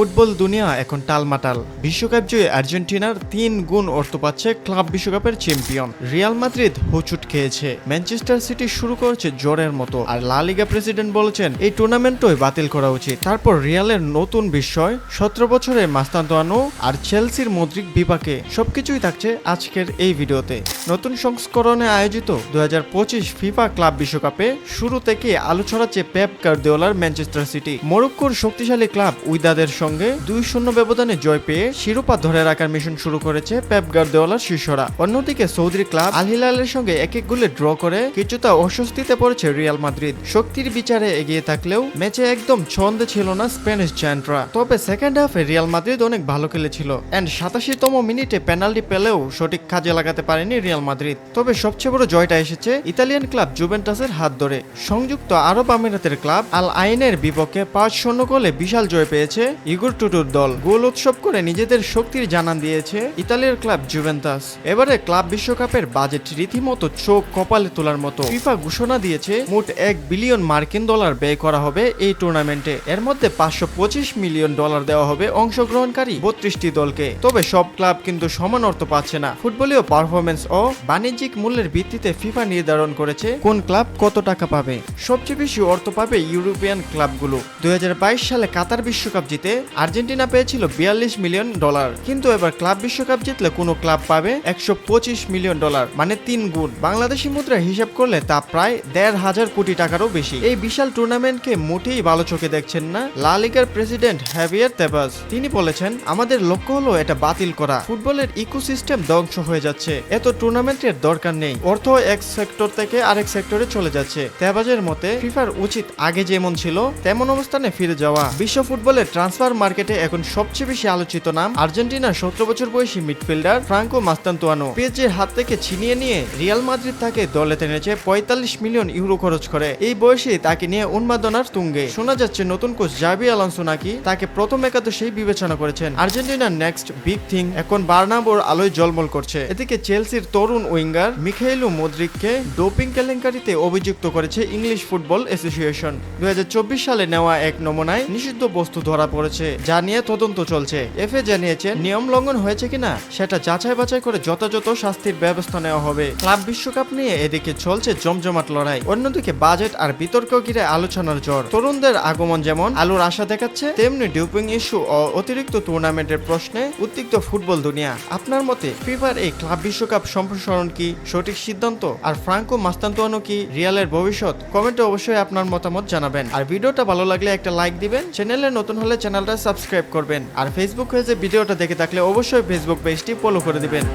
Football দুনিয়া এখন টালমাটাল। বিশ্বকাপ জয়ী আর্জেন্টিনার তিন গুণ অর্থ পাচ্ছে ক্লাব বিশ্বকাপের চ্যাম্পিয়ন। রিয়াল মাদ্রিদ হোঁচট খেয়েছে। ম্যানচেস্টার সিটি শুরু করেছে জ্বরের মতো। আর লা লিগা প্রেসিডেন্ট বলেছেন, এই টুর্নামেন্টই বাতিল করা উচিত। তারপর রিয়ালের নতুন বিস্ময়, সতেরো বছরের মাস্তান্তোয়ানো আর চেলসির মদ্রিক বিপাকে। সবকিছুই থাকছে আজকের এই ভিডিওতে। নতুন সংস্করণে আয়োজিত দুই হাজার পঁচিশ ফিফা ক্লাব বিশ্বকাপে শুরু থেকে আলো ছড়াচ্ছে পেপ গার্দিওলার ম্যানচেস্টার সিটি। মরক্কোর শক্তিশালী ক্লাব উইদাদের সঙ্গে দুই শূন্য ব্যবধানে জয় পেয়ে শিরোপা ধরে রাখার মিশন শুরু করেছে পেপ গার্দিওলার শিষ্যরা। অন্যদিকে সৌদির ক্লাব আল হিলালের সঙ্গে এক এক গোলে ড্র করে কিছুটা অস্বস্তিতে পড়েছে রিয়াল মাদ্রিদ শক্তির বিচারে এগিয়ে থাকলেও ম্যাচে একদম ছন্দে ছিল না স্প্যানিশ চ্যান্টরা তবে সেকেন্ড হাফে রিয়াল মাদ্রিদ অনেক ভালো খেলেছিল অ্যান্ড সাতাশিতম মিনিটে পেনাল্টি পেলেও সঠিক কাজে লাগাতে পারেনি রিয়াল মাদ্রিদ তবে সবচেয়ে বড় জয়টা এসেছে ইতালিয়ান ক্লাব জুভেন্টাসের হাত ধরে। সংযুক্ত আরব আমিরাতের ক্লাব আল আইনের বিপক্ষে পাঁচ শূন্য গোলে বিশাল জয় পেয়েছে ইগুর টুটুর দল গোল উৎসব করে নিজেদের শক্তির জানান দিয়েছে ইতালির ক্লাব জুভেন্টাস। এবারে ক্লাব বিশ্বকাপের বাজেট রীতিমতো চোখ কপালে তোলার মতো। ফিফা ঘোষণা দিয়েছে মোট এক বিলিয়ন মার্কিন ডলার ব্যয় করা হবে এই টুর্নামেন্টে। এর মধ্যে পাঁচশো পঁচিশ মিলিয়ন ডলার দেওয়া হবে অংশগ্রহণকারী বত্রিশটি দলকে। তবে সব ক্লাব কিন্তু সমান অর্থ পাচ্ছে না। ফুটবলীয় পারফরমেন্স ও বাণিজ্যিক মূল্যের ভিত্তিতে ফিফা নির্ধারণ করেছে কোন ক্লাব কত টাকা পাবে। সবচেয়ে বেশি অর্থ পাবে ইউরোপিয়ান ক্লাবগুলো। দুই হাজার বাইশ সালে কাতার বিশ্বকাপ জিতে আর্জেন্টিনা পেয়েছিল বিয়াল্লিশ মিলিয়ন ডলার। কিন্তু এবার ক্লাব বিশ্বকাপ জিতলে কোনো ক্লাব পাবে একশো পঁচিশ মিলিয়ন ডলার মানে তিন গুণ। বাংলাদেশি মুদ্রা হিসাব করলে তা প্রায় দেড় হাজার কোটি টাকারও বেশি। এই বিশাল টুর্নামেন্টকে মোটেই ভালো চোখে দেখছেন না লা লিগার প্রেসিডেন্ট হ্যাভিয়ার তেবাস। তিনি বলেছেন, আমাদের লক্ষ্য হলো এটা বাতিল করা। ফুটবলের ইকোসিস্টেম ধ্বংস হয়ে যাচ্ছে। এত টুর্নামেন্টের দরকার নেই। অর্থ এক সেক্টর থেকে আরেক সেক্টরে চলে যাচ্ছে। তেবাজের মতে, ফিফার উচিত আগে যেমন ছিল, তেমন অবস্থানে ফিরে যাওয়া। বিশ্ব ফুটবলের ট্রান্সফার মার্কেটে এখন সবচেয়ে বেশি আলোচিত নাম আর্জেন্টিনার সতেরো বছর বয়সী মিডফিল্ডার ফ্রাঙ্কো মাস্তান্তুয়ানো। পেজের হাত থেকে ছিনিয়ে নিয়ে রিয়াল মাদ্রিদ তাকে দলে টেনেছে পঁয়তাল্লিশ মিলিয়ন ইউরো খরচ করে। এই বয়সে তাকে নিয়ে উন্মাদনার তুঙ্গে। শোনা যাচ্ছে নতুন কোচ জাবি আলানসো নাকি তাকে প্রথম একাদশেই বিবেচনা করেছেন। আর্জেন্টিনার নেক্সট বিগ থিং এখন বার্নাবোর আলোয় জলমল করছে। এদিকে চেলসির তরুণ উইঙ্গার মিখাইলু মোদ্রিককে ডোপিং কেলেঙ্কারিতে অভিযুক্ত করেছে ইংলিশ ফুটবল অ্যাসোসিয়েশন। দুই হাজার চব্বিশ সালে নেওয়া এক নমুনায় নিষিদ্ধ বস্তু ধরা পড়েছে। যা নিয়ে তদন্ত চলছে। এফএ জানিয়েছেন, নিয়ম লঙ্ঘন হয়েছে কিনা সেটা যাচাই বাছাই করে যথাযথ শাস্তির ব্যবস্থা নেওয়া হবে। ক্লাব বিশ্বকাপ নিয়ে এদিকে চলছে জমজমাট লড়াই। অন্যদিকে বাজেট আর বিতর্ক ঘিরে আলোচনার জ্বর তরুণদের আগমন যেমন আলোর আশা দেখাচ্ছে, তেমনি ডিউপিং ইস্যু ও অতিরিক্ত টুর্নামেন্টের প্রশ্নে উদ্বিগ্ন ফুটবল দুনিয়া। আপনার মতে ফিফার এই ক্লাব বিশ্বকাপ সম্প্রসারণ কি সঠিক সিদ্ধান্ত? আর ফ্রাঙ্কো মাস্তান্তোয়ানো কি রিয়ালের ভবিষ্যৎ? কমেন্টে অবশ্যই আপনার মতামত জানাবেন। আর ভিডিওটা ভালো লাগলে একটা লাইক দিবেন। চ্যানেলে নতুন হলে চ্যানেলটা সাবস্ক্রাইব করবেন। আর ফেসবুক পেজে ভিডিওটা দেখে থাকলে অবশ্যই ফেসবুক পেজটি ফলো করে দিবেন।